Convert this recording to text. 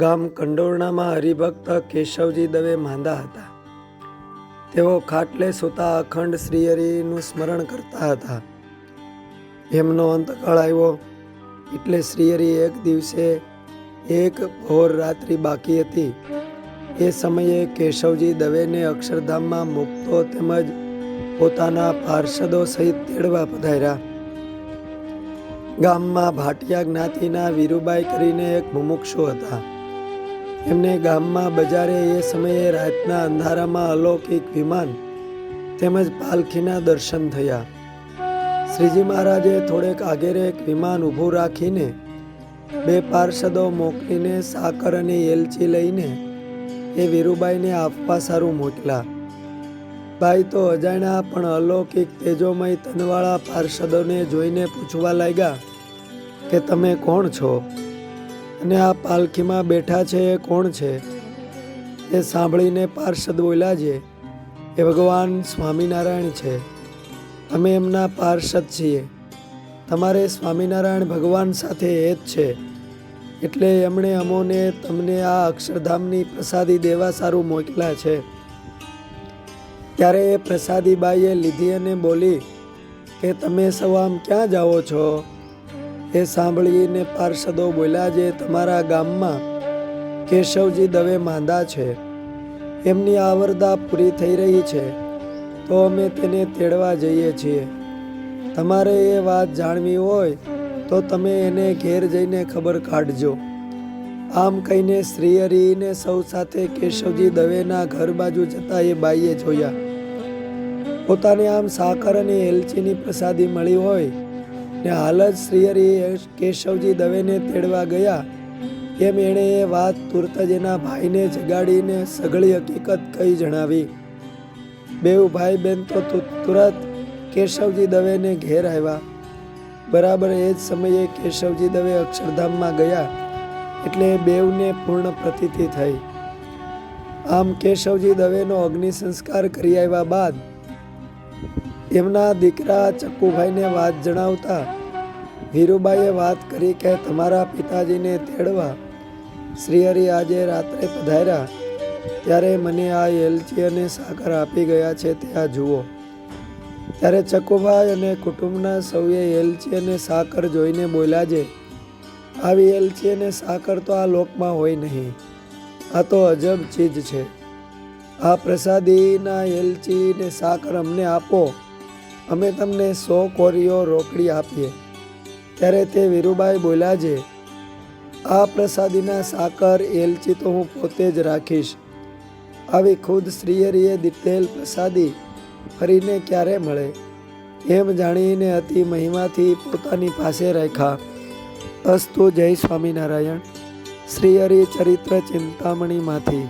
ગામ કંડોરણામાં હરિભક્ત કેશવજી દવે માંદા હતા. તેઓ ખાટલે સૂતા અખંડ શ્રીહરિનું સ્મરણ કરતા હતા. એમનો અંતકાળ આવ્યો એટલે શ્રીહરિ એક દિવસે એક ભોર રાત્રિ બાકી હતી. એ સમયે કેશવજી દવેને અક્ષરધામમાં મુક્તો તેમજ પોતાના પાર્ષદો સહિત તેડવા પધાર્યા. ગામમાં ભાટિયા જ્ઞાતિના વીરુબાઈ કરીને એક મુમુક્ષુ હતા. એમને ગામમાં બજારે એ સમયે રાતના અંધારામાં અલૌકિક વિમાન તેમજ પાલખીના દર્શન થયા. શ્રીજી મહારાજે થોડેક આગેરે એક વિમાન ઊભું રાખીને બે પાર્ષદો મોકલીને સાકર અને એલચી લઈને એ વીરુબાઈને આપવા સારું મોકલા. ભાઈ તો અજાણ્યા, પણ અલૌકિક તેજોમય તનવાળા પાર્ષદોને જોઈને પૂછવા લાગ્યા કે તમે કોણ છો? અને આ પાલખીમાં બેઠા છે એ કોણ છે? એ સાંભળીને પાર્ષદ બોલ્યા છે, એ ભગવાન સ્વામિનારાયણ છે. અમે એમના પાર્ષદ છીએ. તમારે સ્વામિનારાયણ ભગવાન સાથે એ જ છે. એટલે એમણે અમોને તમને આ અક્ષરધામની પ્રસાદી દેવા સારું મોકલ્યા છે. ત્યારે એ પ્રસાદી બાઈએ લીધી અને બોલી, કે તમે સૌ આમ ક્યાં જાઓ છો? એ સાંભળીને પાર્ષદો બોલ્યા, જે તમારા ગામમાં કેશવજી દવે માંદા છે. એમની આવરદા પૂરી થઈ રહી છે. તો અમે તેને તેડવા જઈએ છીએ. તમારે એ વાત જાણવી હોય તો તમે એને ઘેર જઈને ખબર કાઢજો. આમ કહીને શ્રીહરિને સૌ સાથે કેશવજી દવેના ઘર બાજુ જતા એ બાઈએ જોયા. પોતાને આમ સાકર અને એલચીની પ્રસાદી મળી હોય ને હાલ જ શ્રીહરિ કેશવજી દવેને તેડવા ગયા, એમ એણે એ વાત તુરત જ એના ભાઈને જગાડીને સઘળી હકીકત કહી જણાવી. બેઉ ભાઈ તો તુ- તુરત કેશવજી દવેને ઘેર આવ્યા. બરાબર એ જ સમયે કેશવજી દવે અક્ષરધામમાં ગયા, એટલે બેઉને પૂર્ણ પ્રતીતિ થઈ. આમ કેશવજી દવેનો અગ્નિ સંસ્કાર કરી આવ્યા બાદ એમના દીકરા ચક્કુભાઈને વાત જણાવતા વીરુબાઈએ વાત કરી કે તમારા પિતાજીને તેડવા શ્રીહરિ આજે રાત્રે પધાર્યા. ત્યારે મને આ એલચી અને સાકર આપી ગયા છે, તે આ જુઓ. ત્યારે ચકુભાઈ અને કુટુંબના સૌએ એલચી અને સાકર જોઈને બોલ્યા છે, આવી એલચી અને સાકર તો આ લોકમાં હોય નહીં. આ તો અજબ ચીજ છે. આ પ્રસાદીના એલચી ને સાકર અમને આપો. અમે તમને સો કોરીઓ રોકડી આપીએ. ત્યારે તે વીરુબાઈ બોલ્યા છે, આ પ્રસાદીના સાકર, એલચી તો હું પોતે જ રાખીશ. આવી ખુદ શ્રીયરીએ દીધેલ પ્રસાદી ફરીને ક્યારે મળે એમ જાણીને અતિ મહિમાથી પોતાની પાસે રાખ્યા. અસ્તુ જય સ્વામિનારાયણ. શ્રીહરિ ચરિત્ર ચિંતામણીમાંથી